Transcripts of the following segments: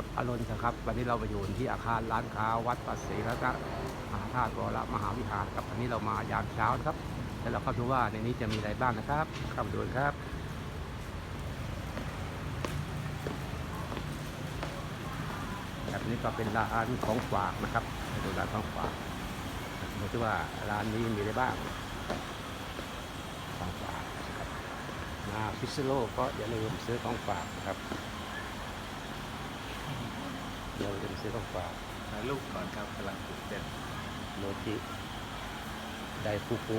ครับอรุณครับ วันนี้เรามาอยู่ที่อาคารร้านค้าวัดปัสสีรัตนมหาธาตุวรมหาวิหารครับวันนี้เรามายามเช้านะครับแล้วเราเข้าดูว่าในนี้จะมีอะไรบ้างนะครับเข้ามดูครับแบบนี้ก็เป็นร้านของฝากนะครับไปดูร้านของฝากดูที่ว่าร้านนี้มีอะไรบ้างของฝากนะครับมาพิซซิโลก็อย่าลืมซื้อของฝากนะครับ อย่าลืมซื้อของฝากถ่ายรูปก่อนครับกำลังตื่นเต้นโมจิไดฟูกุ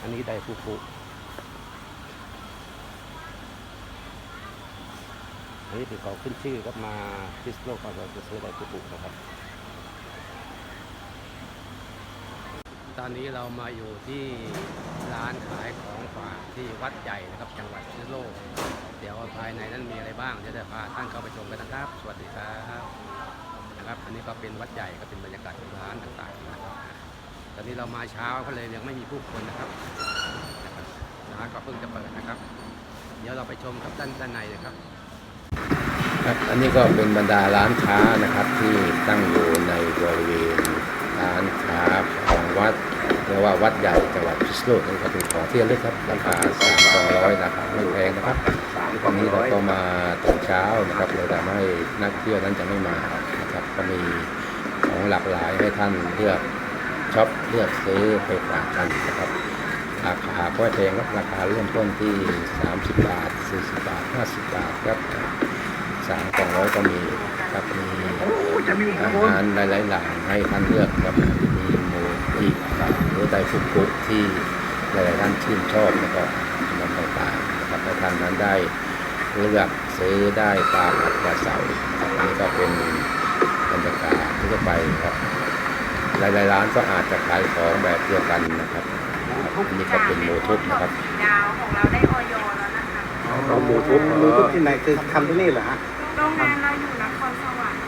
อันนี้ไดฟูกุอันนี้เป็นของขึ้นชื่อครับมาพิสโลกก็จะซื้อไดฟูกุนะครับ ตอนนี้เรามาอยู่ที่ร้านขายของฝาก ที่วัดใหญ่นะครับจังหวัดพิษณุโลกเดี๋ยวภายในนั้นมีอะไรบ้างจะได้พาท่านเข้าไปชมกันนะครับ สวัสดีครับนะครับอันนี้ก็เป็นวัดใหญ่ก็เป็นบรรยากาศของร้านต่างๆนะครับตอนนี้เรามาเช้าก็เลยยังไม่มีผู้คนนะครับร้านก็เพิ่งจะเปิดนะครับ เดี๋ยวเราไปชมครับด้านด้านในนะครับครับอันนี้ก็เป็นบรรดาร้านค้านะครับที่ตั้งอยู่ในบริเวณร้านค้าของวัด เรียกว่าวัดใหญ่จังหวัดพิษณุโลกนี่ก็เป็นของที่ระลึกครับราคาสามสองร้อยราคาไม่แพงนะครับวันนี้เราก็มาตอนเช้านะครับเลยทำให้นักเที่ยวนั้นจะไม่มานะครับก็มีของหลากหลายให้ท่านเลือกช็อปเลือกซื้อไปฝากกันนะครับราคาก็แพงครับราคาเริ่มต้นที่ 30 บาท 40 บาท 50 บาทครับสามสองร้อยก็มีครับมีอาหารหลายๆอย่างให้ท่านเลือกครับ มีโมจิหรือไดฟุกุที่หลายๆท่านชื่นชอบแล้วก็ขนมต่างๆนะครับให้ท่านนั้นได้เลือกซื้อได้ตามอัธยาศัยครับอันนี้ก็เป็นบรรยากาศทั่วไปครับ หลายๆร้านก็อาจจะขายของแบบเดียวกันนะครับอันนี้ก็เป็นโมทุบนะครับดาวของเราได้ออยแล้วนะคะเราหมูทุบหมูทุบที่ไหนคือทำที่นี่เหรอฮะโรงงานเราอยู่นครสวรรค์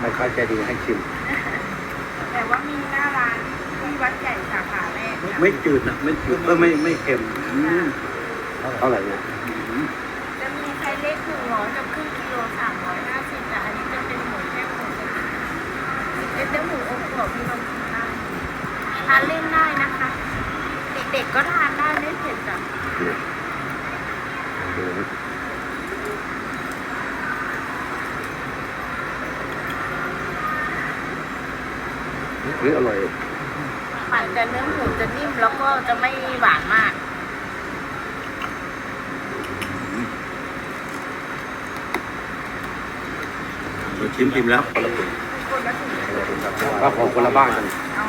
ไม่ค่อยใจดีให้ชิม แต่ว่ามีหน้าร้านที่วัดใหญ่สาขาแรกค่ะไม่จืดนะไม่จืดเออไม่ไม่เค็มเท่าไหร่เนี่ยจะมีไซส์เล็กหนึ่งร้อยกับครึ่งกิโลสามร้อยห้าสิบแต่อันนี้จะเป็นหมูแค่หมูสดเป็นเต้าหมูอบกรอบที่เรากินได้ทานเล่นได้นะคะ เด็กๆก็ทานได้ไม่เผ็ดจ้ะ นี่อร่อยปั่นแต่เนื้อหมูจะนิ่มแล้วก็จะไม่หวานมากชิมชิมแล้วคนละคนคนละถุงก็ของคนละบ้านกันเอา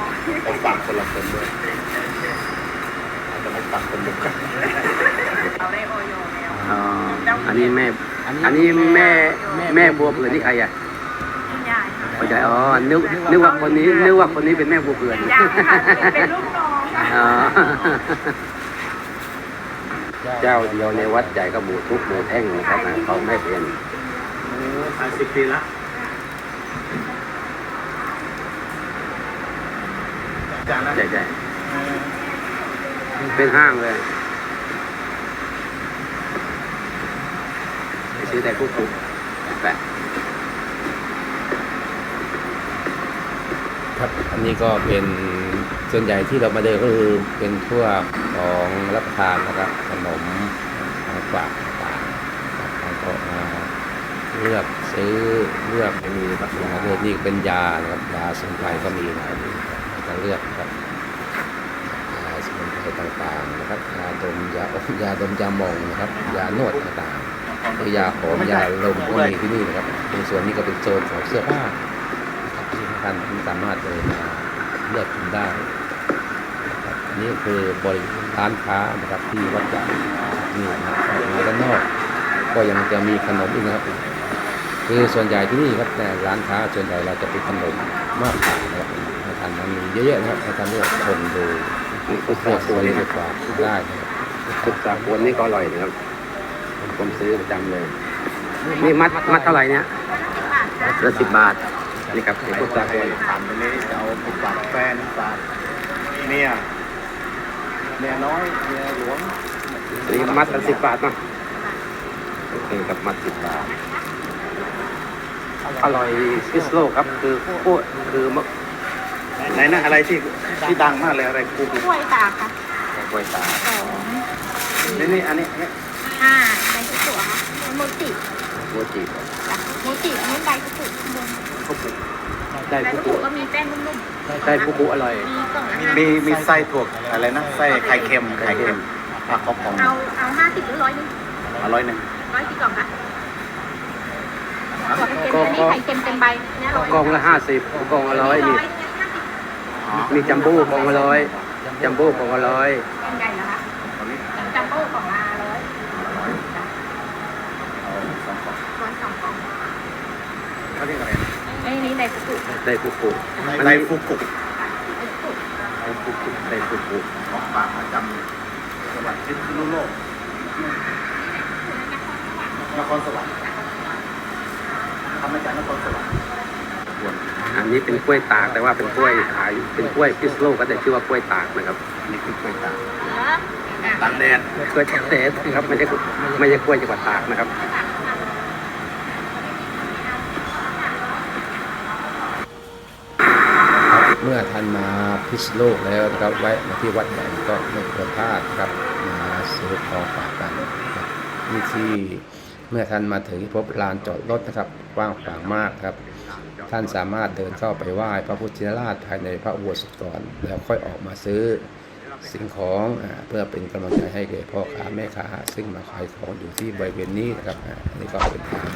ผมตักคนละคนด้วยจะไม่ตักคนเดียวกันเราได้ออยแล้วอ๋ออันนี้แม่ อันนี้แม่แม่บัวเผื่อนนี่ใครอะ คุณยายค่ะ เข้า ใจอ๋อนึกนึกว่าคนนี้นึกว่าคนนี้เป็นแม่บัวเผื่อนยายค่ะเป็นลูกน้องค่ะอ๋อเจ้าเดียวในวัดใหญ่ก็หมูทุกหมูแท่งนะครับนะเขาไม่เป็นขายสิบปีละจานละใช่ใช่เป็นห้างเลยไปซื้อแต่กุ๊กกุ๊กแปะ ครับ อันนี้ก็เป็นส่วนใหญ่ที่เรามาเดินก็คือเป็นพวกของรับประทานนะครับขนมของฝากต่างๆแล้วก็มาเลือกซื้อเลือกมีครับยาเลือกนี่เป็นยานะครับยาสมุนไพรก็มีนะครับเราจะเลือกครับยาสมุนไพรต่างๆนะครับยาดมยาอมยาดมยาหมองนะครับ ยานวดต่างๆยาหอมยาลมก็มีที่นี่นะครับในส่วนนี้ก็เป็นโซนของเสื้อผ้า ครับที่านสามารถเดินมาเลือกกินได้อันนี้คือบริร้านค้านะครับที่วัดใหญ่นี่นะครับด้านนอก ก็ยังจะมีขนมอีกนะครับ คือส่วนใหญ่ที่นี่ครับแต่ร้านค้าส่วนใหญ่เราจะเป็นขนมมากกว่านะครับให้ท่านนั้นมีเยอะๆนะครับให้ท่านเลือกชมดูเลือกซื้อไปฝากได้นะครับสุดสาควนนี่ก็อร่อยนะครับผมซื้อประจำเลย นี่มัดมัดเท่าไหร่เนี่ยละสิบบาท นี่ครับไอ้ไอ้พพววกกตาตาโกโกนนถามตรงนี้จะเอาไปฝากแฟนฝากเมียเมียน้อยเมียหลวงอันนี้มัดละสิบบาทเนาะโอเคครับมัดสิบบาท อร่อยพิษโลกครับ คือพวกคือมะไหนนะอะไรที่ที่ดังมากเลยอะไรกูกล้วยตากค่ะกล้วยตากสองนี่นี่อันนี้อันนี้ห้าใบกุสุค่ะโมจิ โมจิจ้ะโมจิอันนี้ใบกุสุข้างบนข้าวปุได้ใบปุกุกุสุก็มีแป้งนุ่มได้ปุกุอร่อยๆมีกล่องละห้ามีมีไส้ถั่วอะไรนะไส้ไข่เค็มไข่เค็มผักของของเอาเอาห้าสิบหรือร้อยหนึงอร่อยหนึ่ง ร้อยกี่กล่องคะกล่องเค็มอันนี้ไข่เค็มเต็มใบเนี่ยร้อยกล่องละห้าสิบกล่องละร้อยมีเนี่ยห้าสิบอ๋อมีจัมโบ้กล่องละร้อยจัมโบ้กล่องละร้อย กล่องใหญ่เหรอคะ ตอนนี้ จัมโบ้กล่องละร้อย เอาสองกล่อง ร้อยสองกล่อง เขาเรียกอะไรนะไอ้นี่ใบกุสุได้ปุกุอันไส้นี้ฟุกุใบกุสุได้ปุกุได้ปุกุของฝากประจำจังหวัดพิษณุโลกนครสวรรค์ทำมาจากนครสวรรค์ส่วนอันนี้เป็นกล้วยตากแต่ว่าเป็นกล้วยขายเป็นกล้วยพิษโลกก็แต่ชื่อว่ากล้วยตากนะครับอันนี้คือกล้วยตากเหรออะตากแดดกล้วยตากแดดนะครับไม่ใช่ไม่ใช่กล้วยจังหวัดตากนะครับ ครับเมื่อท่านมาพิษโลกแล้วนะครับไว้มาที่วัดใหญ่ก็ไม่ควรพลาดครับมาซื้อของฝากกันนี่ที่เมื่อท่านมาถึงพบลานจอดรถนะครับกว้างขวางมากครับ ท่านสามารถเดินเข้าไปไหว้พระพุทธราชภายในพระอุโบสถก่อน แล้วค่อยออกมาซื้อ สิ่งของอาเพื่อเป็นกำลังใจให้แก่พ่อค้าแม่ค้าซึ่งมาขายของอยู่ที่บริเวณนี้นะครับอ่าอันนี้ก็เป็นทาง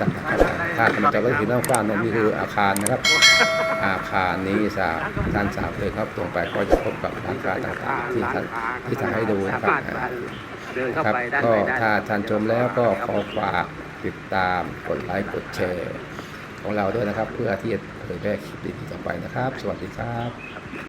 สัมผัสถ้ากำลังจะก็ถึงด้านข้างนั่นนี่คืออาคารนะครับ อาคารนี้สามท่านสามเลยครับตรงไปก็จะพบกับร้านค้าต่างๆที่ท่านที่ท่านให้ดูนะครับอ่าเดินเข้าครับไปด้านก็ในได้ถ้าท่านชมแล้วก็ขอฝากติดตามกดไลค์กดแชร์ของเราด้วยนะครับ เพื่อที่จะเผยแพร่คลิปดีๆต่อไปนะครับ สวัสดีครับ